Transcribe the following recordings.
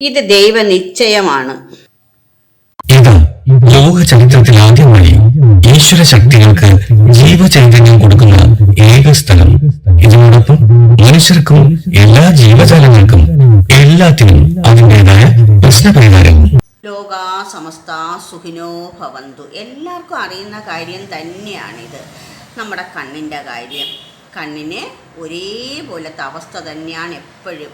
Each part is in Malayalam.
ഇത് ദൈവനിശ്ചയമാണ്. ഇത് ലോക ചരിത്രത്തിൽ ആദ്യമായി ഈശ്വര ശക്തികൾക്ക് ജീവചൈതന്യം കൊടുക്കുന്ന ഏക സ്ഥലം. ഇതിനോടൊപ്പം മനുഷ്യർക്കും എല്ലാ ജീവജാലങ്ങൾക്കും എല്ലാത്തിനും അതിന്റെതായ പ്രശ്നപരിഹാരവും ലോകാ സമസ്ത സുഖിനോ ഭവന്തു. എല്ലാവർക്കും അറിയുന്ന കാര്യം തന്നെയാണിത്. നമ്മുടെ കണ്ണിന്റെ കാര്യം. കണ്ണിന് ഒരേപോലത്തെ അവസ്ഥ തന്നെയാണ് എപ്പോഴും.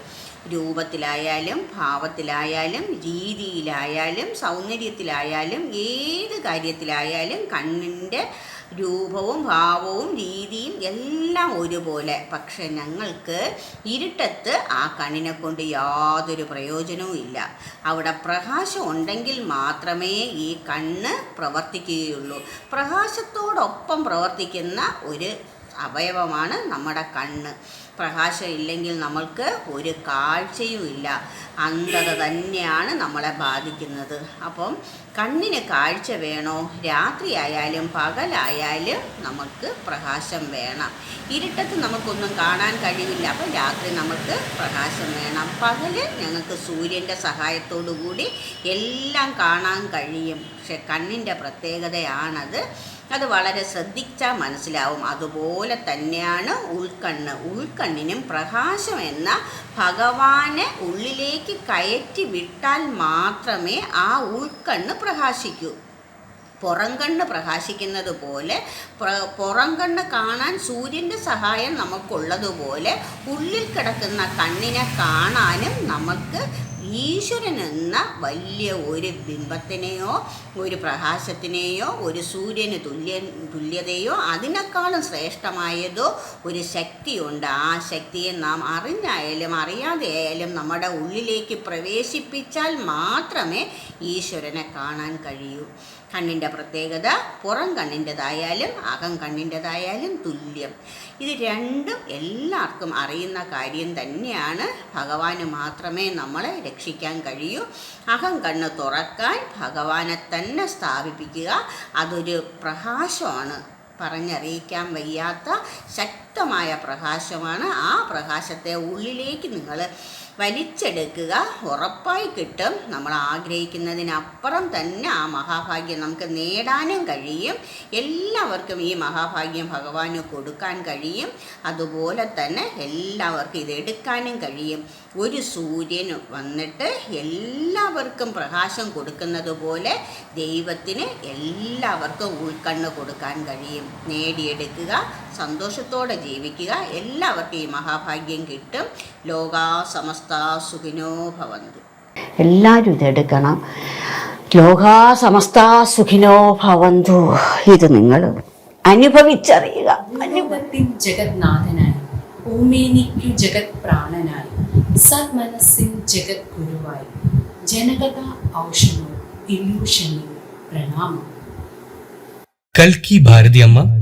രൂപത്തിലായാലും ഭാവത്തിലായാലും രീതിയിലായാലും സൗന്ദര്യത്തിലായാലും ഏത് കാര്യത്തിലായാലും കണ്ണിന്റെ രൂപവും ഭാവവും രീതിയും എല്ലാം ഒരുപോലെ. പക്ഷെ ഞങ്ങൾക്ക് ഇരുട്ടത്ത് ആ കണ്ണിനെ കൊണ്ട് യാതൊരു പ്രയോജനവും ഇല്ല. അവിടെ പ്രകാശം ഉണ്ടെങ്കിൽ മാത്രമേ ഈ കണ്ണ് പ്രവർത്തിക്കുകയുള്ളൂ. പ്രകാശത്തോടൊപ്പം പ്രവർത്തിക്കുന്ന ഒരു അവയവമാണ് നമ്മുടെ കണ്ണ്. പ്രകാശം ഇല്ലെങ്കിൽ നമ്മൾക്ക് ഒരു കാഴ്ചയും ഇല്ല. അന്ധത തന്നെയാണ് നമ്മളെ ബാധിക്കുന്നത്. അപ്പം കണ്ണിന് കാഴ്ച വേണോ? രാത്രിയായാലും പകലായാലും നമുക്ക് പ്രകാശം വേണം. ഇരുട്ടത്ത് നമുക്കൊന്നും കാണാൻ കഴിയില്ല അപ്പം രാത്രി നമുക്ക് പ്രകാശം വേണം. പകൽ ഞങ്ങൾക്ക് സൂര്യന്റെ സഹായത്തോടു കൂടി എല്ലാം കാണാൻ കഴിയും. പക്ഷെ കണ്ണിന്റെ പ്രത്യേകതയാണത് അത് വളരെ ശ്രദ്ധിച്ചാൽ മനസ്സിലാവും. അതുപോലെ തന്നെയാണ് ഉൾക്കണ്ണ്. ഉൾക്കണ്ണിനും പ്രകാശം എന്ന ഭഗവാനെ ഉള്ളിലേക്ക് കയറ്റി വിട്ടാൽ മാത്രമേ ആ ഉൾക്കണ്ണ് പ്രകാശിക്കൂ. പുറംകണ്ണ് പ്രകാശിക്കുന്നത് പോലെ പുറം പുറംകണ്ണ് കാണാൻ സൂര്യന്റെ സഹായം നമുക്കുള്ളതുപോലെ ഉള്ളിൽ കിടക്കുന്ന കണ്ണിനെ കാണാനും നമുക്ക് ഈശ്വരൻ എന്ന വലിയ ഒരു ബിംബത്തിനെയോ ഒരു പ്രകാശത്തിനെയോ ഒരു സൂര്യന് തുല്യ തുല്യതയോ അതിനേക്കാളും ശ്രേഷ്ഠമായതോ ഒരു ശക്തിയുണ്ട്. ആ ശക്തിയെ നാം അറിഞ്ഞായാലും അറിയാതെ ആയാലും നമ്മുടെ ഉള്ളിലേക്ക് പ്രവേശിപ്പിച്ചാൽ മാത്രമേ ഈശ്വരനെ കാണാൻ കഴിയൂ. കണ്ണിന്റെ പ്രത്യേകത പുറം കണ്ണിന്റെതായാലും അകം കണ്ണിന്റെതായാലും തുല്യം. ഇത് രണ്ടും എല്ലാവർക്കും അറിയുന്ന കാര്യം തന്നെയാണ്. ഭഗവാന് മാത്രമേ നമ്മളെ രക്ഷിക്കാൻ കഴിയൂ. അകം കണ്ണ് തുറക്കാൻ ഭഗവാനെ തന്നെ സ്ഥാപിപ്പിക്കുക. അതൊരു പ്രകാശമാണ്. പറഞ്ഞറിയിക്കാൻ വയ്യാത്ത ശക്തമായ പ്രകാശമാണ്. ആ പ്രകാശത്തെ ഉള്ളിലേക്ക് നിങ്ങൾ വലിച്ചെടുക്കുക. ഉറപ്പായി കിട്ടും. നമ്മൾ ആഗ്രഹിക്കുന്നതിനപ്പുറം തന്നെ ആ മഹാഭാഗ്യം നമുക്ക് നേടാനും കഴിയും. എല്ലാവർക്കും ഈ മഹാഭാഗ്യം ഭഗവാന് കൊടുക്കാൻ കഴിയും. അതുപോലെ തന്നെ എല്ലാവർക്കും ഇത് എടുക്കാനും കഴിയും. ഒരു സൂര്യൻ വന്നിട്ട് എല്ലാവർക്കും പ്രകാശം കൊടുക്കുന്നത് പോലെ ദൈവത്തിന് എല്ലാവർക്കും ഉൾക്കണ്ണ് കൊടുക്കാൻ കഴിയും. നേടിയെടുക്കുക സന്തോഷത്തോടെ ജീവിക്കുക. എല്ലാവർക്കും ഈ മഹാഭാഗ്യം കിട്ടും. ലോകാ സമസ്ത സുഖിനോ ഭവന്തു. എല്ലാവരും ഇതെടുക്കണം ലോകാ സമസ്ത സുഖിനോ ഭവന്തു. ഇത് നിങ്ങൾ അനുഭവിച്ചറിയുക. ലോകത്തിൻ ജഗന്നാഥനായി ഓമേനിക്കു ജഗത് പ്രാണനായി സന്മനസ്സിൻ ജഗത് ഗുരുവായി ജനകഥ ഔഷധോ ഇല്യൂഷനിൽ പ്രണാമം കൽക്കി ഭാരതിയമ്മ